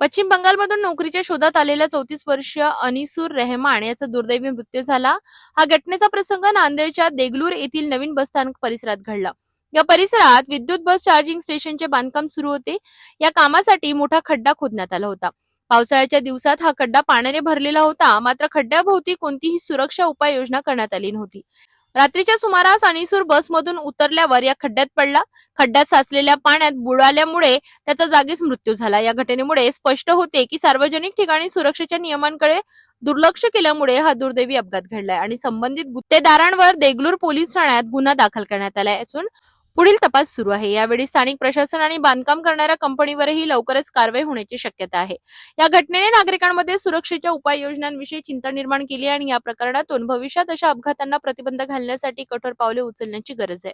पश्चिम बंगालमधून नोकरीच्या शोधात आलेल्या चौतीस वर्षीय अनिसूर रेहमान याचा दुर्दैवी मृत्यू झाला. हा घटनेचा प्रसंग नांदेडच्या देगलूर येथील नवीन बसस्थानक परिसरात घडला. या परिसरात विद्युत बस चार्जिंग स्टेशनचे बांधकाम सुरू होते. या कामासाठी मोठा खड्डा खोदण्यात आला होता. पावसाळ्याच्या दिवसात हा खड्डा पाण्याने भरलेला होता. मात्र खड्ड्याभोवती कोणतीही सुरक्षा उपाययोजना करण्यात आली नव्हती. रात्रीच्या सुमारास अनिसूर बसमधून उतरल्यावर या खड्ड्यात पडला. खड्ड्यात साचलेल्या पाण्यात बुडाल्यामुळे त्याचा जागीच मृत्यू झाला. या घटनेमुळे स्पष्ट होते की सार्वजनिक ठिकाणी सुरक्षेच्या नियमांकडे दुर्लक्ष केल्यामुळे हा दुर्दैवी अपघात घडलाय आणि संबंधित गुत्तेदारांवर देगलूर पोलीस ठाण्यात गुन्हा दाखल करण्यात आलाय. असून पुढील तपास सुरू आहे. यावेळी स्थानिक प्रशासन आणि बांधकाम करणाऱ्या कंपनीवरही लवकरच कारवाई होण्याची शक्यता आहे. या घटनेने नागरिकांमध्ये सुरक्षेच्या उपाययोजनांविषयी चिंता निर्माण केली आणि या प्रकरणातून भविष्यात अशा अपघातांना प्रतिबंध घालण्यासाठी कठोर पावले उचलण्याची गरज आहे.